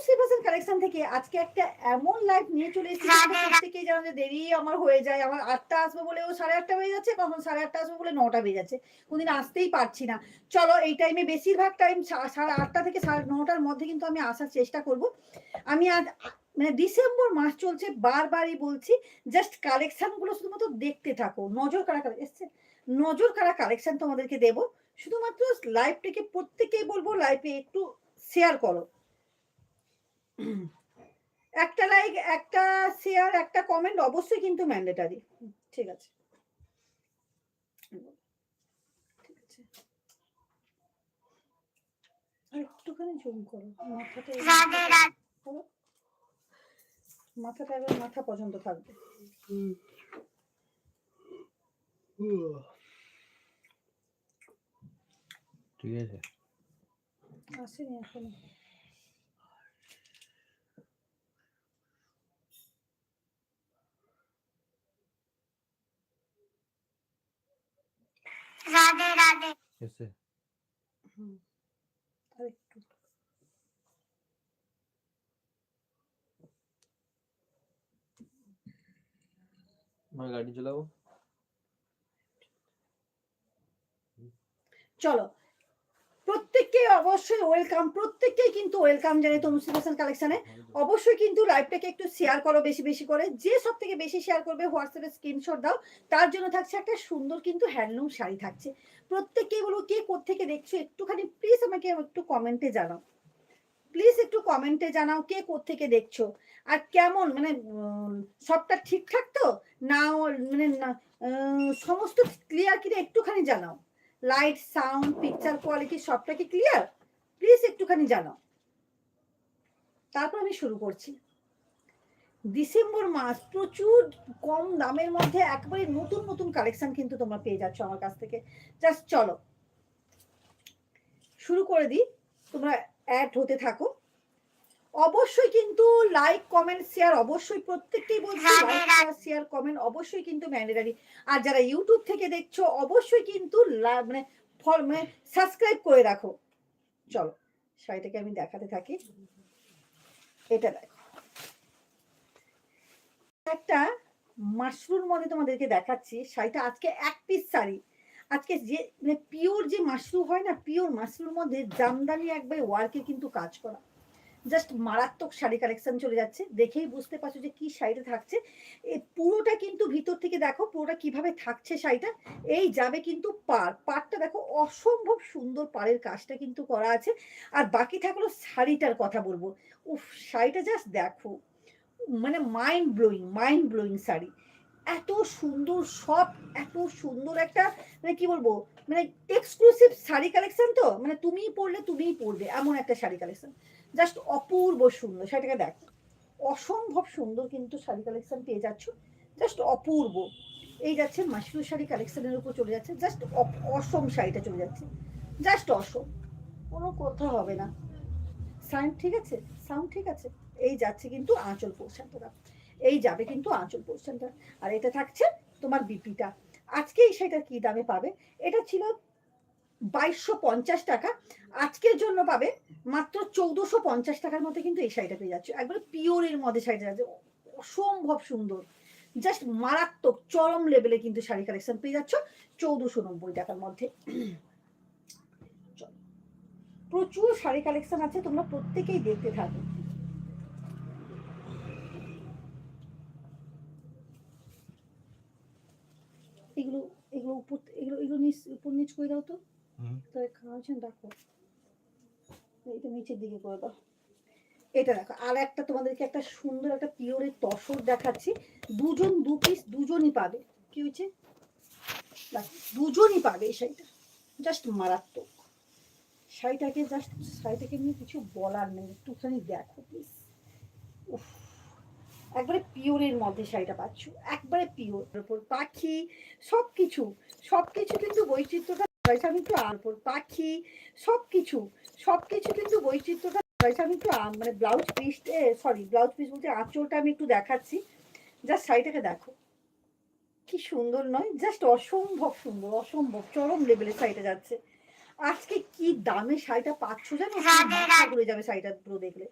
Tanushree collection থেকে আজকে একটা এমন লাইভ নিয়ে চলে এসেছি প্রত্যেকেই জানো যে দেরি আমার হয়ে যায় আমার আটটা আসবে বলে ও সাড়ে আটটা বেজে যাচ্ছে কখন সাড়ে আটটা আসবে বলে নটা বেজে যাচ্ছে। কোনদিন আসতেই পারছি না। চলো এই টাইমে বেশিরভাগ টাইম সাড়ে আটটা থেকে সাড়ে নটার মধ্যে কিন্তু আমি আসার চেষ্টা করব। আমি আজ মানে ডিসেম্বর মাস চলছে বারবারই বলছি জাস্ট কালেকশনগুলো শুধুমাত্র দেখতে থাকো। নজর কারা কারা এসছে? নজর কারা কালেকশন তোমাদেরকে দেব? শুধুমাত্র লাইভটাকে প্রত্যেকেই বলব লাইভে একটু শেয়ার করো। একটা লাইক একটা শেয়ার একটা কমেন্ট অবশ্যই কিন্তু ম্যান্ডেটারি ঠিক আছে। ঠিক আছে আর একটুখানি জুম করো। মাথাটা মাথাটা এবার মাথা পর্যন্ত থাকবে। ঠিক আছে। আসেনি এখনও। राधे राधे। कैसे? गाड़ी चलाओ। चलो প্রত্যেককে অবশ্যই ওয়েলকাম প্রত্যেককেই কিন্তু ওয়েলকাম জানাই তনুশ্রী ফ্যাশন কালেকশনে অবশ্যই কিন্তু লাইভটাকে একটু শেয়ার করো বেশি বেশি করে। যে সব থেকে বেশি শেয়ার করবে, হোয়াটসঅ্যাপে স্ক্রিনশট দাও। তার জন্য থাকছে একটা সুন্দর কিন্তু হ্যান্ডলুম শাড়ি থাকছে। প্রত্যেককেই বলব কে কোথেকে দেখছ, একটুখানি প্লিজ আমাকে একটু কমেন্টে জানাও। প্লিজ একটু কমেন্টে জানাও কে কোথেকে দেখছ। আর কেমন মানে সবটা ঠিকঠাক তো? না মানে সমস্ত ক্লিয়ার কিনা একটুখানি জানাও। লাইট সাউন্ড পিকচার কোয়ালিটি সবটা কি ক্লিয়ার প্লিজ একটুখানি জানাও। তারপর আমি শুরু করছি। ডিসেম্বর মাস প্রচুর কম দামের মধ্যে একবারে নতুন নতুন কালেকশন কিন্তু তোমরা পেয়ে যাচ্ছ আমার কাছ থেকে। জাস্ট চলো। শুরু করে দিই। তোমরা অ্যাড হতে থাকো। অবশ্যই কিন্তু লাইক কমেন্ট শেয়ার অবশ্যই প্রত্যেককেই বলছি লাইক শেয়ার কমেন্ট অবশ্যই কিন্তু ম্যান্ডেটারি আর যারা ইউটিউব থেকে দেখছ অবশ্যই কিন্তু মানে ফল মানে সাবস্ক্রাইব করে রাখো। চলো শাড়িটাকে আমি দেখাতে থাকি। এটা দেখো। একটা মাশরুম মধ্যে তোমাদেরকে দেখাচ্ছি শাড়িটা আজকে এক পিস শাড়ি। আজকে যে মানে পিওর যে মাশরুম হয় না পিওর মাশরুম মধ্যে জামদানি একবারে ওয়ার্কে কিন্তু কাজ করা। জাস্ট মারাত্মক শাড়ি কালেকশন চলে যাচ্ছে। দেখেই বুঝতে পারছ যে কি শাড়িটা থাকছে। পুরোটা কিন্তু ভিতর থেকে দেখো, পুরোটা কীভাবে থাকছে শাড়িটা। এই যাবে কিন্তু পার পারটা দেখো, অসম্ভব সুন্দর পাড়ের কাজটা কিন্তু করা আছে। আর বাকি থাকল শাড়িটার কথা বলব। উফ, শাড়িটা জাস্ট দেখো। মানে mind blowing mind blowing sari. এত সুন্দর, সব এত সুন্দর একটা মানে কি বলব মানে এক্সক্লুসিভ শাড়ি কালেকশন তো? মানে তুমিই পরলে তুমিই পরবে, এমন একটা শাড়ি কালেকশন জাস্ট অপূর্ব সুন্দর, শাড়িটাকে দেখ। অসম্ভব সুন্দর কিন্তু শাড়ি কালেকশন পেয়ে যাচ্ছ। জাস্ট অপূর্ব। এই যাচ্ছে মাসরু শাড়ি কালেকশনের উপর চলে যাচ্ছে। জাস্ট অসম শাড়িটা চলে যাচ্ছে। জাস্ট অসম। কোনো কথা হবে না। সাউন্ড ঠিক আছে? সাউন্ড ঠিক আছে? এই যাচ্ছে কিন্তু আঁচল পোর্শনটা। এই যাবে কিন্তু আঁচল পোর্শনটা। আর এটা থাকছে তোমার বিপিটা। আজকে এই শাড়িটা কি দামে পাবে? এটা ছিল বাইশশো পঞ্চাশ টাকা। আজকের জন্য পাবে মাত্র চৌদ্দশো পঞ্চাশ টাকার মধ্যে কিন্তু এই শাড়িটা পেয়ে যাচ্ছে। একবারে পিওরের মধ্যে শাড়িটা যাচ্ছে অসম্ভব সুন্দর। জাস্ট মারাত্মক, চরম লেভেলে কিন্তু শাড়ি কালেকশন পেয়ে যাচ্ছ চৌদ্দশো নব্বই টাকার মধ্যে। প্রচুর শাড়ি কালেকশন আছে, তোমরা প্রত্যেকেই দেখতে থাকো। এগুলো এগুলো উপর, এগুলো এগুলো নিচ, উপর নিচ করে দাও তো। দেখো করে দাও। এটা দেখো, আর একটা তোমাদেরকে একটা সুন্দর একটা তসর দেখাচ্ছি। দুজন দু পিস দুজনই পাবে। কি দেখো, দুজনই পাবে এই শাড়িটা। জাস্ট মারাত্মক। শাড়িটাকে জাস্ট শাড়িটাকে নিয়ে কিছু বলার নেই। একটুখানি দেখো প্লিজ উফ, একবারে পিওরের মধ্যে শাড়িটা পাচ্ছ। একবারে পিওর। উপর পাখি সব কিছু সব কিছু কিন্তু বৈচিত্র্যটা একটু আর পাখি সব কিছু সব কিছু কিন্তু বৈচিত্র্যটা আ- মানে blouse piece sorry blouse piece বলতে আঁচলটা আমি একটু দেখাচ্ছি। জাস্ট শাড়িটাকে দেখো। কি সুন্দর নয়? জাস্ট অসম্ভব সুন্দর অসম্ভব চরম লেভেলের শাড়িটা যাচ্ছে। আজকে কি দামে শাড়িটা পাচ্ছ জানো? মাথা ঘুরে যাবে শাড়িটা পুরো দেখলে।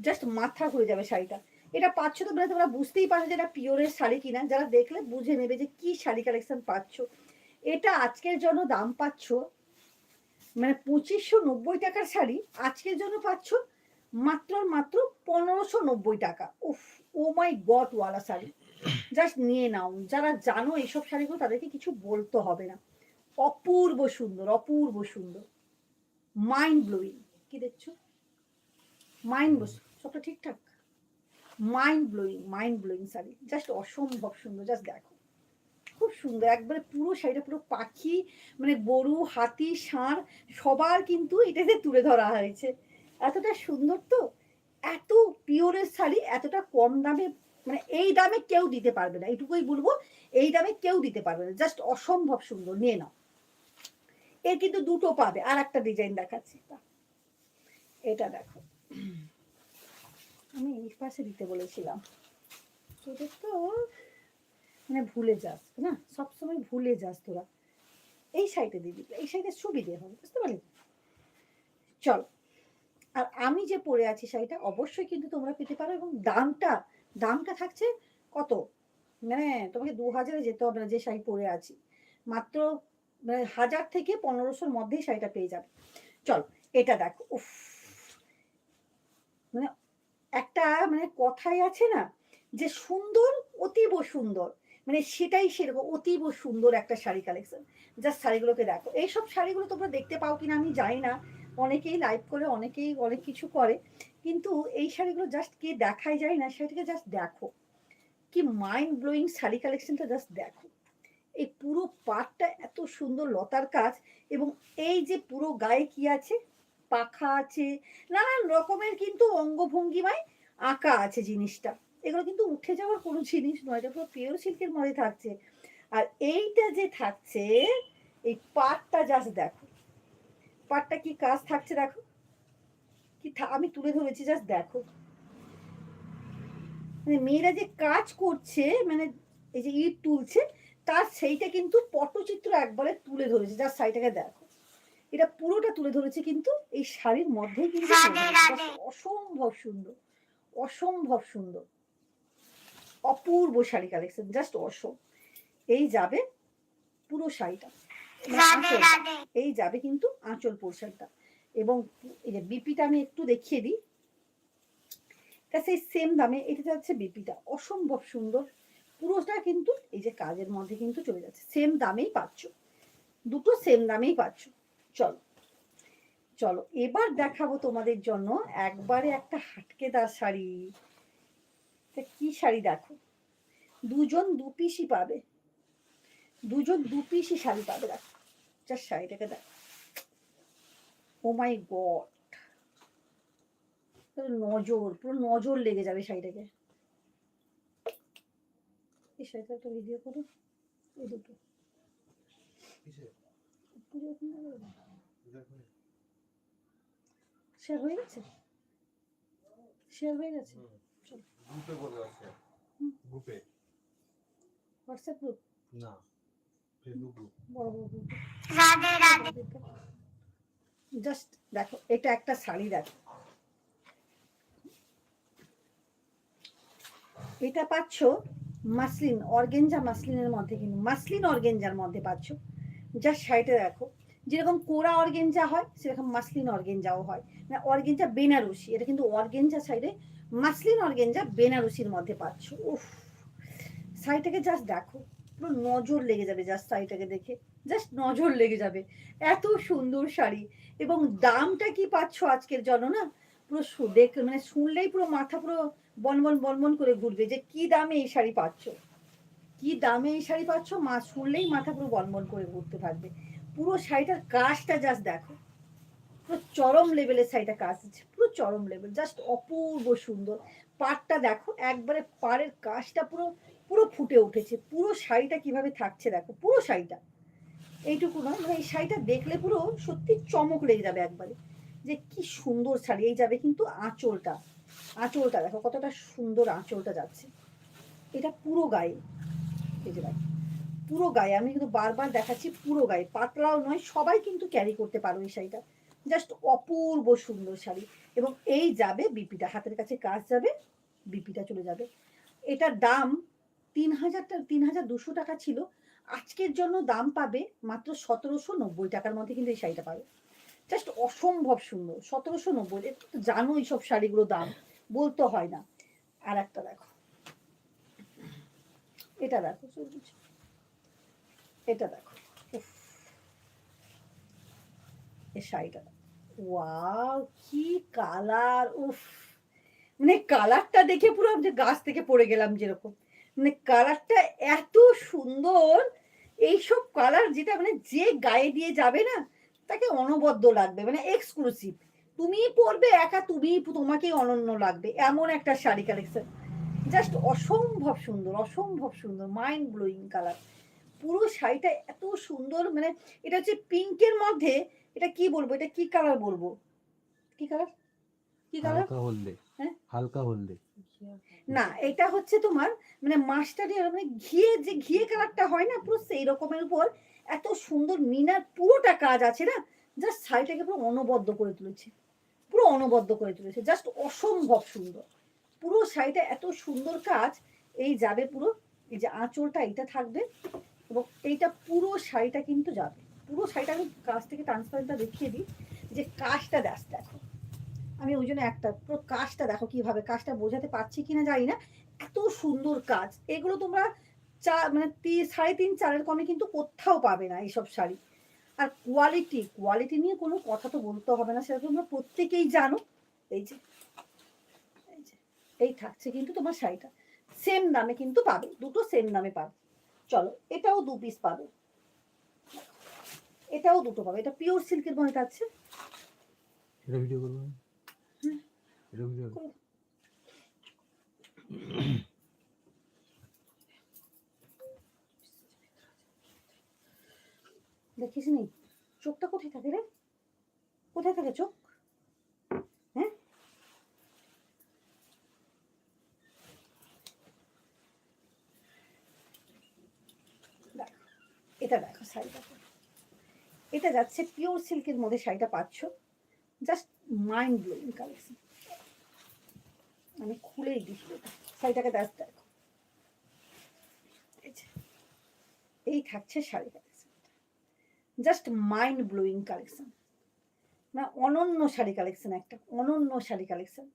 জাস্ট মাথা ঘুরে যাবে শাড়িটা। এটা পাচ্ছ তো তোমরা বুঝতেই পারছ যে এটা পিওরের শাড়ি কিনা। যারা দেখলে বুঝে নেবে যে কি শাড়ি কালেকশন পাচ্ছ। এটা আজকের জন্য দাম পাচ্ছ মানে পঁচিশশো নব্বই টাকার শাড়ি আজকের জন্য পাচ্ছ মাত্র মাত্র পনেরোশো নব্বই টাকা। উফ ও মাই গড ওয়ালা শাড়ি। জাস্ট নিয়ে নাও। যারা জানো এইসব শাড়িগুলো, তাদেরকে কিছু বলতে হবে না। অপূর্ব সুন্দর অপূর্ব সুন্দর। মাইন্ড ব্লোয়িং কি দেখছ? মাইন্ড বস সবটা ঠিকঠাক? Mind blowing mind blowing sari. Just অসম্ভব সুন্দর। জাস্ট দেখো। সুন্দর, একবারে পুরো শাড়িটা পুরো পাখি মানে গরু, হাতি, ষাঁড়, সবার কিন্তু এটাতে তুলে ধরা হয়েছে। এতটা সুন্দর তো? এত পিওরের শাড়ি, এতটা কম দামে মানে এই দামে কেউ দিতে পারবে না। এইটুকুই বলব, এই দামে কেউ দিতে পারবে না। জাস্ট অসম্ভব সুন্দর, নিয়ে নাও। এর কিন্তু দুটো পাবে, আর একটা ডিজাইন দেখাচ্ছি। এটা দেখো। আমি এই পাশে দিতে বলেছিলাম। তোদের তো। মানে ভুলে যাস, না? সবসময় ভুলে যাস তোরা। এই সাইডে দিবি, এই সাইডে সুবিধে হবে, বুঝতে পারলি? চল, আর আমি যে পরে আছি শাড়িটা অবশ্যই কিন্তু তোমরা পেতে পারো এবং দামটা দামটা থাকছে কত? মানে তোমাকে দু হাজারে যেতে হবে না যে শাড়ি পরে আছি। মাত্র মানে হাজার থেকে পনেরোশোর মধ্যেই শাড়িটা পেয়ে যাবে। চল, এটা দেখো, উফ। মানে একটা মানে কথাই আছে না, যে সুন্দর অতীব সুন্দর। মানে সেটাই সেরকম, অতীব সুন্দর একটা শাড়ি কালেকশন জাস্ট শাড়িগুলোকে দেখো। এইসব শাড়িগুলো তোমরা দেখতে পাও কিনা আমি জানি না। অনেকেই লাইভ করে, অনেকেই অনেক কিছু করে। কিন্তু এই শাড়িগুলো জাস্ট কে দেখাই যায় না, সেটাকে জাস্ট দেখো। কি মাইন্ড ব্লোয়িং শাড়ি কালেকশনটা জাস্ট দেখো। এই পুরো পাটটা এত সুন্দর লতার কাজ এবং এই যে পুরো গায়ে কি আছে? পাখা আছে। নানান রকমের কিন্তু অঙ্গভঙ্গিমায় আঁকা আছে জিনিসটা। এগুলো কিন্তু উঠে যাওয়ার কোনো জিনিস নয় এটা পুরো পিওর সিল্কের মধ্যে থাকছে। আর এইটা যে থাকছে এই পাটটা জাস্ট দেখো। পাটটা কি কাজ থাকছে দেখো? কি আমি তুলে ধরেছি জাস্ট দেখো। মানে মেয়েরা যে কাজ করছে মানে এই যে ইট তুলছে তার সেইটা কিন্তু পটচিত্র একবারে তুলে ধরেছে যার শাড়িটাকে দেখো। এটা পুরোটা তুলে ধরেছে কিন্তু এই শাড়ির মধ্যেই কিন্তু অসম্ভব সুন্দর অসম্ভব সুন্দর। অপূর্ব শাড়ি কালেকশন জাস্ট অসম এই যাবে পুরো শাড়িটা। মানে এই যাবে কিন্তু আঁচল পোর্শনটা। এবং এই যে বিপিটা আমি একটু দেখিয়ে দিই। সেই সেম দামে এটা যাচ্ছে বিপিটা। অসম্ভব সুন্দর। পুরোটা কিন্তু এই যে কাজের মধ্যে কিন্তু চলে যাচ্ছে। সেম দামেই পাচ্ছ। দুটো সেম দামেই পাচ্ছ। চলো চলো এবার দেখাবো তোমাদের জন্য একবারে একটা হাটকেদার শাড়ি। তা কি শাড়ি দেখো? দুজন দু পিসই পাবে। দুজন দু পিসই শাড়ি পাবে দেখো। জাস্ট শাড়িটাকে দেখ। Oh my God. নজর পুরো নজর লেগে যাবে শাড়িটাকে। এই শাড়িটা একটা ভিডিও করো। এই দুটো। শেয়ার হয়ে গেছে? শেয়ার হয়ে গেছে? গ্রুপে বলে আছে গ্রুপে হোয়াটসঅ্যাপ গ্রুপ না। ফেসবুক গ্রুপ বড় বড় গ্রুপ জাস্ট দেখো এটা একটা শাড়ি দেখো। এটা পাচ্ছ মাসলিন অর্গেঞ্জা মাসলিনের মধ্যে কিন্তু মাসলিন অর্গেঞ্জার মধ্যে পাচ্ছ। যা শাড়িটা দেখো। যেরকম কোরা অর্গেঞ্জা হয় সেরকম মাসলিন অর্গেঞ্জাও হয়। মানে অর্গেঞ্জা বেনারসি এটা কিন্তু অর্গেঞ্জা সাইডে মাসলিন অর্গেঞ্জা বেনারসির মধ্যে পাচ্ছ। উফ, শাড়িটাকে জাস্ট দেখো, পুরো নজর লেগে যাবে জাস্ট শাড়িটাকে দেখে। জাস্ট নজর লেগে যাবে। এত সুন্দর শাড়ি। এবং দামটা কি পাচ্ছ আজকের জন্য না? পুরো দেখ মানে শুনলেই পুরো মাথা পুরো বনবন বনবন করে ঘুরবে যে কি দামে এই শাড়ি পাচ্ছ। কি দামে এই শাড়ি পাচ্ছ? মা শুনলেই মাথা পুরো বনবন করে ঘুরতে থাকবে। পুরো শাড়িটার কাজটা জাস্ট দেখো। পুরো চরম লেভেলের শাড়িটা কাজ আছে পুরো চরম লেভেল জাস্ট অপূর্ব সুন্দর। পাড়টা দেখো, একবারে পাড়ের কাজটা পুরো পুরো ফুটে উঠেছে, পুরো শাড়িটা কীভাবে থাকছে দেখো, পুরো শাড়িটা। এইটুকু নয় মানে এই শাড়িটা দেখলে পুরো সত্যি চমক লেগে যাবে একবারে, যে কি সুন্দর শাড়ি, এই যাবে কিন্তু আঁচলটা। আঁচলটা দেখো, কতটা সুন্দর আঁচলটা যাচ্ছে। এটা পুরো গায়ে। এই যে পুরো গায়ে, আমি কিন্তু বারবার দেখাচ্ছি পুরো গায়ে, পাতলাও নয়, সবাই কিন্তু ক্যারি করতে পারো এই শাড়িটা। জাস্ট অপূর্ব সুন্দর শাড়ি। এবং এই যাবে বিপিটা, হাতের কাছে কাজ যাবে, বিপিটা চলে যাবে। এটার দাম তিন হাজার তিন হাজার দুশো টাকা ছিল। আজকের জন্য দাম পাবে মাত্র সতেরোশো নব্বই টাকার মধ্যে কিন্তু এই শাড়িটা পাবে। জাস্ট অসম্ভব সুন্দর, সতেরোশো নব্বই। তো জানো এইসব শাড়িগুলো দাম, বলতে হয় না। আর একটা দেখো। এটা দেখো এটা দেখো। এই শাড়িটা ওয়াও কি কালার উফ। মানে কালারটা দেখে পুরো আমি গাছ থেকে পড়ে গেলাম যেরকম। মানে কালারটা এত সুন্দর, এইসব কালার যেটা মানে যে গায়ে দিয়ে যাবে না, তাকে অনবদ্য লাগবে মানে এক্সক্লুসিভ তুমি পরবে একা তুমি তোমাকেই অনন্য লাগবে, এমন একটা শাড়ি কালেকশন জাস্ট অসম্ভব সুন্দর অসম্ভব সুন্দর মাইন্ড ব্লোয়িং কালার পুরো শাড়িটা এত সুন্দর মানে এটা হচ্ছে পিঙ্কের মধ্যে এটা কি বলব? এটা কি কালার বলব? কি কালার কি কালার হালকা হলদে। হ্যাঁ? হালকা হলদে। না এটা হচ্ছে তোমার মানে মাস্টারি মানে ঘিয়ে যে ঘিয়ে কালারটা হয় না পুরো সেই রকমের উপর এত সুন্দর মিনার পুরোটা কাজ আছে না? জাস্ট শাড়িটাকে পুরো অনবদ্য করে তুলেছে। পুরো অনবদ্য করে তুলেছে। জাস্ট অসম্ভব সুন্দর। পুরো শাড়িটা এত সুন্দর কাজ। এই যাবে পুরো এই যে আঁচলটা এইটা থাকবে এবং এইটা পুরো শাড়িটা কিন্তু যাবে। পুরো শাড়িটা আমি কাছ থেকে ট্রান্সপারেন্টটা দেখিয়ে দিই, যে কাজটা দেখ, দেখো। আমি ওই জন্য একটা, পুরো কাজটা দেখো কীভাবে, কাজটা বোঝাতে পারছি কিনা জানি না। এত সুন্দর কাজ। এগুলো তোমরা চা মানে তি- সাড়ে তিন, চারের কমে কিন্তু কোথাও পাবে না এইসব শাড়ি। আর কোয়ালিটি কোয়ালিটি নিয়ে কোনো কথা তো বলতে হবে না, সেটা তোমরা প্রত্যেকেই জানো। এই যে এই যে, এই থাকছে কিন্তু তোমার শাড়িটা। সেম দামে কিন্তু পাবে, দুটো সেম দামে পাবে। চলো, এটাও দু পিস পাবে। এটাও দুটো পাবে। এটা পিওর সিল্কের মধ্যে থাকছে এটা ভিডিও করব? এটা ভিডিও। দেখিস নি? চোখটা কোথায় থাকে রে? কোথায় থাকে চোখ? হ্যাঁ? দেখো এটা দেখো শাড়িটা এটা যাচ্ছে পিওর সিল্কের মধ্যে শাড়িটা পাচ্ছ। জাস্ট মাইন্ড ব্লোয়িং কালেকশন আমি খুলেই দিচ্ছি শাড়িটাকে দেখ দেখো। এই থাকছে sari collection just mind blowing collection না, অনন্য শাড়ি কালেকশন একটা, অনন্য শাড়ি কালেকশন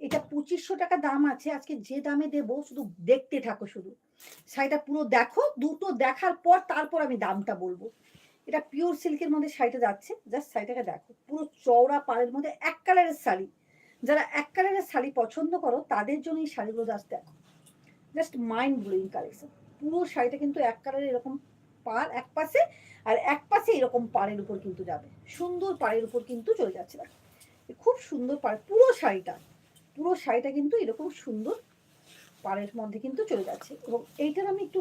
এটা পঁচিশশো টাকা দাম আছে, আজকে যে দামে দেবো, শুধু দেখতে থাকো শুধু। শাড়িটা পুরো দেখো, দুটো দেখার পর তারপর আমি দামটা বলব। এটা পিওর সিল্কের মধ্যে শাড়িটা যাচ্ছে জাস্ট শাড়িটাকে দেখো, পুরো চওড়া পাড়ের মধ্যে এক কালারের শাড়ি। যারা এক কালারের শাড়ি পছন্দ করো, তাদের জন্য এই শাড়িগুলো জাস্ট দেখো। জাস্ট মাইন্ড ব্লোয়িং কালেকশন পুরো শাড়িটা কিন্তু এক কালারের এরকম পাড়, এক পাশে, আর এক পাশে এরকম পাড়ের উপর কিন্তু যাবে। সুন্দর পাড়ের উপর কিন্তু চলে যাচ্ছে। দেখো খুব সুন্দর পাড়, পুরো শাড়িটা পুরো শাড়িটা কিন্তু এরকম সুন্দর পাড়ের মধ্যে কিন্তু চলে যাচ্ছে। এবং এইটার আমি একটু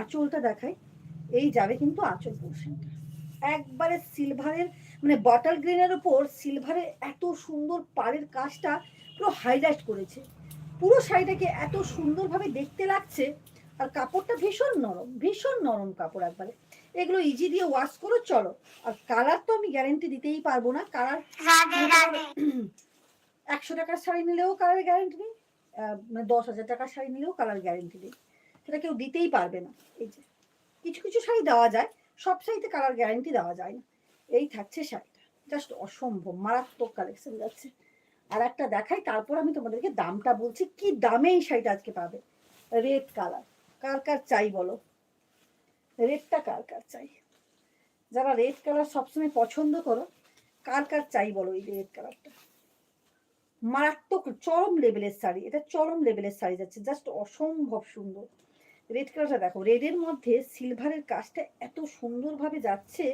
আঁচলটা দেখাই। এই যাবে কিন্তু আঁচল পোর্শনটা একবারে সিলভারের মানে বটল গ্রিনের উপর সিলভারের এত সুন্দর পাড়ের কাজটা পুরো হাইলাইট করেছে। পুরো শাড়িটাকে এত সুন্দরভাবে দেখতে লাগছে আর কাপড়টা ভীষণ নরম ভীষণ নরম কাপড় একবারে। এগুলো ইজি দিয়ে ওয়াশ করো চলো। আর কালার তো আমি গ্যারেন্টি দিতেই পারব না। কালার একশো টাকার শাড়ি নিলেও কালার গ্যারেন্টি নেই। মানে দশ হাজার টাকার শাড়ি নিলেও কালার গ্যারেন্টি নেই। সেটা কেউ দিতেই পারবে না। এই যে। কিছু কিছু শাড়ি দেওয়া যায়, সব শাড়িতে কালার গ্যারেন্টি দেওয়া যায় না। এই থাকছে শাড়িটা। জাস্ট অসম্ভব, মারাত্মক কালেকশন যাচ্ছে। আর একটা দেখাই, তারপর আমি তোমাদেরকে দামটা বলছি, কি দামে এই শাড়িটা আজকে পাবে? রেড কালার কার কার চাই বলো? রেডটা কার কার চাই? যারা রেড কালার সবসময় পছন্দ করো, কার কার চাই বলো এই রেড কালারটা মারাত্মক চরম লেভেলের শাড়ি, এটা চরম লেভেলের শাড়ি যাচ্ছে জাস্ট অসম্ভব সুন্দর। রেড কালারটা দেখো রেডের মধ্যে সিলভারের কাজটা এত সুন্দরভাবে যাচ্ছে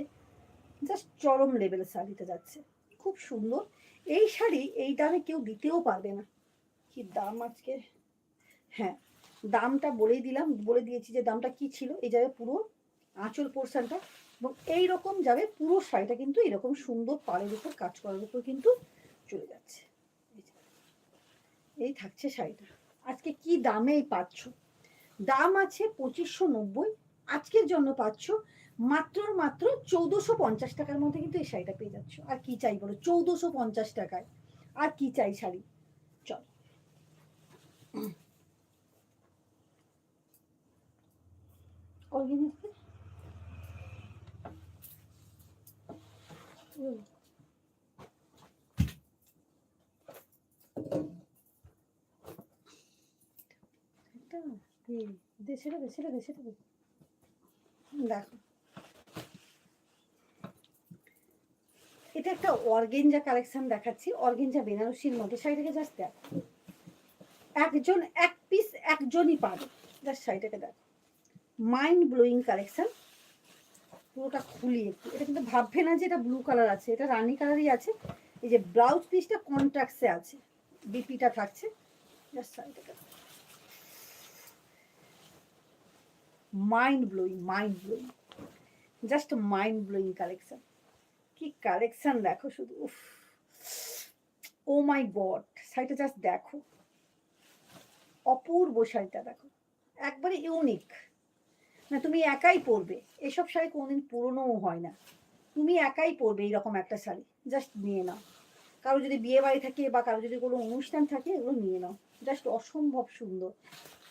জাস্ট চরম লেভেলের শাড়িটা যাচ্ছে, খুব সুন্দর। এই শাড়ি এই দামে কেউ দিতেও পারবে না। কি দাম আজকে? হ্যাঁ দামটা বলেই দিলাম, বলে দিয়েছি যে দামটা কি ছিল, এই যাবে পুরো আঁচল পোর্শনটা এবং এই রকম যাবে পুরো শাড়িটা কিন্তু এরকম সুন্দর পাড়ের উপর, কাজ করার উপর কিন্তু চলে যাচ্ছে। এই থাকছে শাড়িটা। আজকে কি দামেই পাচ্ছ? দাম আছে পঁচিশশো নব্বই। আজকের জন্য পাচ্ছ মাত্র মাত্র চৌদ্দশো পঞ্চাশ টাকার মধ্যে কিন্তু এই শাড়িটা পেয়ে যাচ্ছ। আর কি চাই বলো? চৌদ্দশো পঞ্চাশ টাকায়। আর কি চাই শাড়ি? চল। করে। হুম। এটা, একটা অর্গেঞ্জা কালেকশন দেখাচ্ছি অর্গেঞ্জা বেনারসির মধ্যে শাড়িটাকে জাস্ট দেখ। একজন এক পিস একজনই পাবে। জাস্ট শাড়িটাকে দেখ। Mind blowing collection. পুরোটা খুলি একটু। এটা কিন্তু ভাববে না যে এটা ব্লু কালার আছে এটা রানি কালারই আছে। এই যে ব্লাউজ পিসটা কন্ট্রাক্টসে আছে। বিপিটা থাকছে। Just শাড়িটাকে mind blowing mind blowing just mind blowing collection কি কালেকশন দেখো শুধু, উফ। ও মাই গড শাড়িটা জাস্ট দেখো। অপূর্ব শাড়িটা দেখো। একবারে ইউনিক না, তুমি একাই পরবে। এসব শাড়ি কোনোদিন পুরনোও হয় না। তুমি একাই পরবে এইরকম একটা শাড়ি। জাস্ট নিয়ে নাও। কারও যদি বিয়ে বাড়ি থাকে বা কারও যদি কোনো অনুষ্ঠান থাকে, এগুলো নিয়ে নাও। জাস্ট অসম্ভব সুন্দর।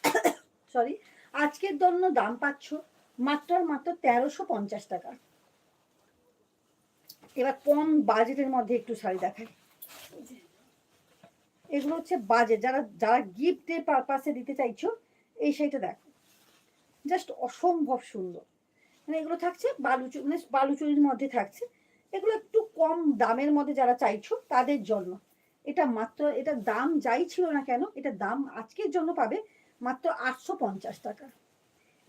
সরি আজকের জন্য দাম পাচ্ছ মাত্র মাত্র তেরোশো পঞ্চাশ টাকা। এবার কম বাজেটের মধ্যে একটু শাড়ি দেখাই। এগুলো হচ্ছে বাজেট, যারা যারা গিফটের পারপাসে দিতে চাইছো, এই শাড়িটা দেখো। জাস্ট অসম্ভব সুন্দর। মানে এগুলো থাকছে বালুচু মানে বালুচুরির মধ্যে থাকছে। এগুলো একটু কম দামের মধ্যে যারা চাইছো, তাদের জন্য। এটা মাত্র, এটা দাম যাই ছিল না কেন, এটা দাম আজকের জন্য পাবে মাত্র আটশো পঞ্চাশ টাকা।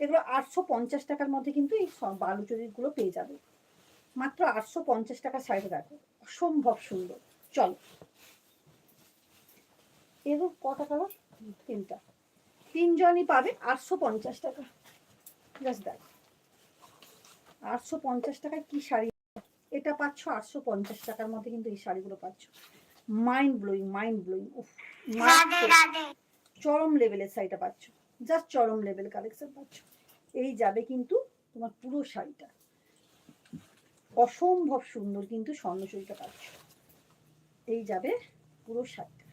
এগুলো আটশো পঞ্চাশ টাকার মধ্যে কিন্তু এই বালুচুরিগুলো পেয়ে যাবে। মাত্র আটশো পঞ্চাশ টাকা শাড়িটা দেখো অসম্ভব সুন্দর। চল। এরও কটা কালার তিনটা। তিনজনই পাবে আটশো পঞ্চাশ টাকা। জাস্ট দেখো আটশো পঞ্চাশ টাকায় কি শাড়ি? এটা পাচ্ছ আটশো পঞ্চাশ টাকার মধ্যে কিন্তু এই শাড়িগুলো পাচ্ছ। মাইন্ড ব্লোয়িং মাইন্ড ব্লোয়িং চরম লেভেলের শাড়িটা পাচ্ছ। জাস্ট চরম লেভেল কালেকশন পাচ্ছ। এই যাবে কিন্তু তোমার পুরো শাড়িটা। অসম্ভব সুন্দর কিন্তু স্বর্ণচুরিটা পাচ্ছ। এই যাবে পুরো শাড়িটা।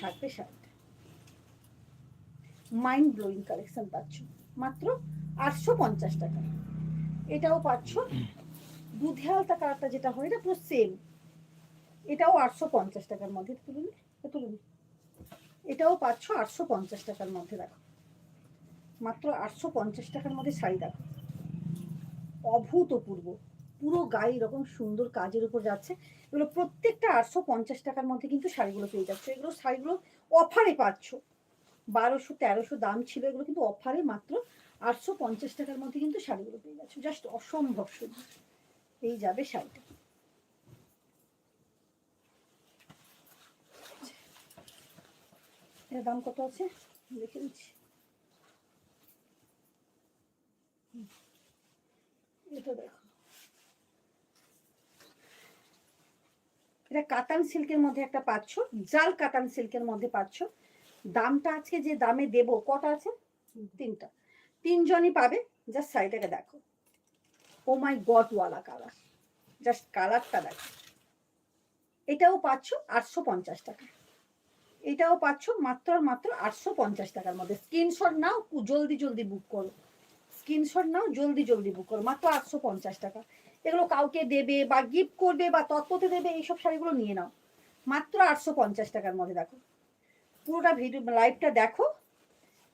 থাকবে শাড়িটা। মাইন্ড ব্লোয়িং কালেকশন পাচ্ছ। মাত্র আটশো পঞ্চাশ টাকা। এটাও পাচ্ছ। দুধে আলতা কালারটা যেটা হয়, এটা পুরো সেম এটাও আটশো পঞ্চাশ টাকার মধ্যে এটাও পাচ্ছ আটশো পঞ্চাশ টাকার মধ্যে দেখো। মাত্র আটশো পঞ্চাশ টাকার মধ্যে শাড়ি দেখো। অভূতপূর্ব। পুরো গায়ে এরকম সুন্দর কাজের উপর যাচ্ছে। এগুলো প্রত্যেকটা আটশো পঞ্চাশ টাকার মধ্যে কিন্তু শাড়িগুলো পেয়ে যাচ্ছে। এগুলো শাড়িগুলো অফারে পাচ্ছ। বারোশো, তেরোশো দাম ছিল। এগুলো কিন্তু অফারে মাত্র আটশো পঞ্চাশ টাকার মধ্যে কিন্তু শাড়িগুলো পেয়ে যাচ্ছ। জাস্ট অসম্ভব সুন্দর। এই যাবে শাড়িটা। এর দাম কত আছে? দেখে দিচ্ছি। এটা দেখো। এটা কাতান সিল্কের মধ্যে একটা পাচ্ছ, জাল কাতান সিল্কের মধ্যে পাচ্ছ। দামটা আজকে যে দামে দেব, কটা আছে? তিনটা। তিনজনই পাবে জাস্ট শাড়িটাকে দেখো। ও মাই গড ওয়ালা কালার জাস্ট কালারটা দেখো। এটাও পাচ্ছ আটশো পঞ্চাশ টাকা। এটাও পাচ্ছ মাত্র আর মাত্র আটশো পঞ্চাশ টাকার মধ্যে। স্ক্রিনশট নাও, জলদি জলদি বুক করো। স্ক্রিনশট নাও, জলদি জলদি বুক করো। মাত্র আটশো পঞ্চাশ টাকা। এগুলো কাউকে দেবে বা গিফট করবে বা তৎপতে দেবে, এইসব শাড়িগুলো নিয়ে নাও। মাত্র আটশো পঞ্চাশ টাকার মধ্যে দেখো। পুরোটা ভিডিও লাইভটা দেখো।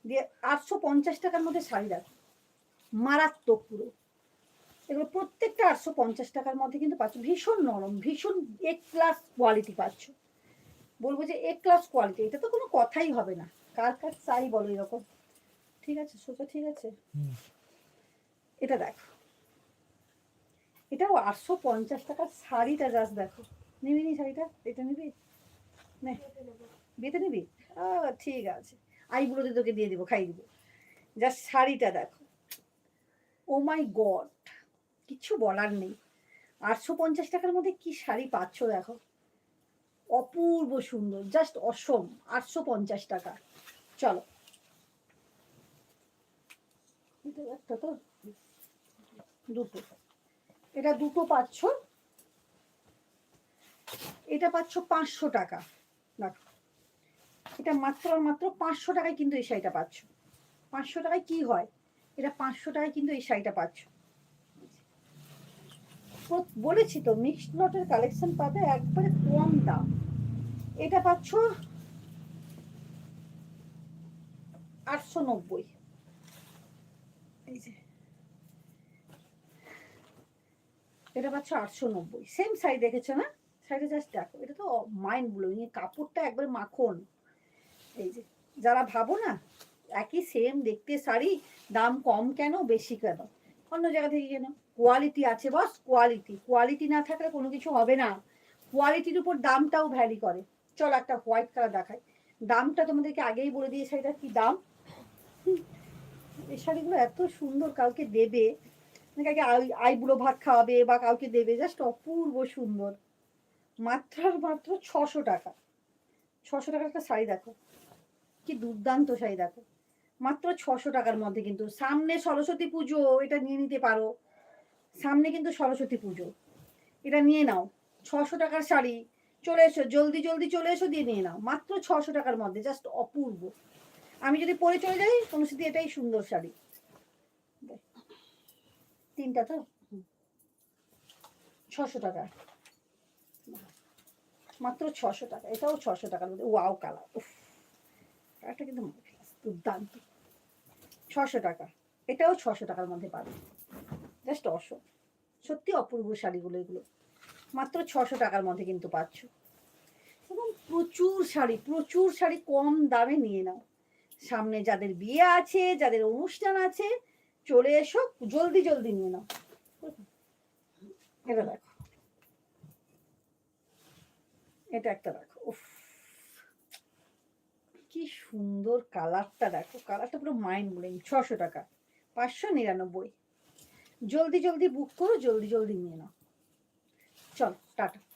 দিয়ে আটশো পঞ্চাশ টাকার মধ্যে শাড়ি দেখো। মারাত্মক পুরো। এগুলো প্রত্যেকটা আটশো পঞ্চাশ টাকার মধ্যে কিন্তু পাচ্ছ। ভীষণ নরম, ভীষণ এ ক্লাস কোয়ালিটি পাচ্ছ। বলব যে এ ক্লাস কোয়ালিটি এটা তো কোনো কথাই হবে না। কার কার চাই বলো এরকম। ঠিক আছে সোজা ঠিক আছে? এটা দেখো। এটাও আটশো পঞ্চাশ টাকার শাড়িটা জাস্ট দেখো। নিবি নি শাড়িটা? এটা নিবি? নে। বিয়েতে নিবি? ঠিক আছে। আইগুলোতে তোকে দিয়ে দিব খাই দিব। জাস্ট শাড়িটা দেখো। ও মাই গড কিচ্ছু বলার নেই। আটশো পঞ্চাশ টাকার মধ্যে কি শাড়ি পাচ্ছ দেখো। অপূর্ব সুন্দর জাস্ট অসম, আটশো পঞ্চাশ টাকা। চলো। একটা তো দুটো। এটা দুটো পাচ্ছ এটা পাচ্ছ পাঁচশো টাকা। দেখো, এটা মাত্র আর মাত্র পাঁচশো টাকায় কিন্তু এই শাড়িটা পাচ্ছ। পাঁচশো টাকায় কি হয়? এটা পাঁচশো টাকায় কিন্তু এই শাড়িটা পাচ্ছ। বলেছি তো মিক্সড লটের কালেকশন পাবে একবারে কম দাম। এটা পাচ্ছ আটশো নব্বই। এই যে। এটা পাচ্ছ আটশো নব্বই। সেম শাড়ি দেখেছ না? শাড়িটা জাস্ট দেখো, এটা তো মাইন্ড ব্লোয়িং কাপড়টা একবারে মাখন। এই যে, যারা ভাবো না, একই সেম দেখতে শাড়ি, দাম কম কেন, বেশি কেন? অন্য জায়গা থেকে কেন কোয়ালিটি আছে বস কোয়ালিটি কোয়ালিটি না থাকলে কোনো কিছু হবে না। কোয়ালিটির উপর দামটাও ভ্যারি করে। চল একটা হোয়াইট কালার দেখাই। দামটা তোমাদেরকে আগেই বলে দিয়ে শাড়িটার কি দাম? এই শাড়িগুলো এত সুন্দর কাউকে দেবে। কাউকে আই- আইবুড়ো ভাত খাওয়াবে বা কাউকে দেবে জাস্ট অপূর্ব সুন্দর। মাত্রার মাত্র ছশো টাকা। ছশো টাকার একটা শাড়ি দেখো। কি দুর্দান্ত শাড়ি দেখো। মাত্র ছশো টাকার মধ্যে কিন্তু। সামনে সরস্বতী পুজো, এটা নিয়ে নিতে পারো। সামনে কিন্তু সরস্বতী পুজো। এটা নিয়ে নাও। ছশো টাকার শাড়ি চলে এসো, জলদি জলদি চলে এসো দিয়ে নিয়ে নাও। মাত্র ছশো টাকার মধ্যে জাস্ট অপূর্ব। আমি যদি পরে চলে যাই সাথে এটাই সুন্দর শাড়ি। তিনটা তো? ছশো টাকা। মাত্র ছশো টাকা, এটাও ছশো টাকার মধ্যে। ওয়াও কালার, উফ। কালারটা কিন্তু দুর্দান্ত। ছশো টাকা, এটাও ছশো টাকার মধ্যে পাবে। জাস্ট অশো সত্যি অপূর্ব শাড়িগুলো এগুলো। মাত্র ছশো টাকার মধ্যে কিন্তু পাচ্ছ। এবং প্রচুর শাড়ি প্রচুর শাড়ি কম দামে নিয়ে নাও। সামনে যাদের বিয়ে আছে, যাদের অনুষ্ঠান আছে, চলে এসো, জলদি জলদি নিয়ে নাও। এটা দেখো। এটা একটা দেখো। উফ। কি সুন্দর কালারটা দেখো। কালারটা পুরো মাইন্ড ব্লোয়িং ছশো টাকা। পাঁচশো নিরানব্বই। জলদি জলদি বুক করো জলদি জলদি নিয়ে নাও। চল টাটা।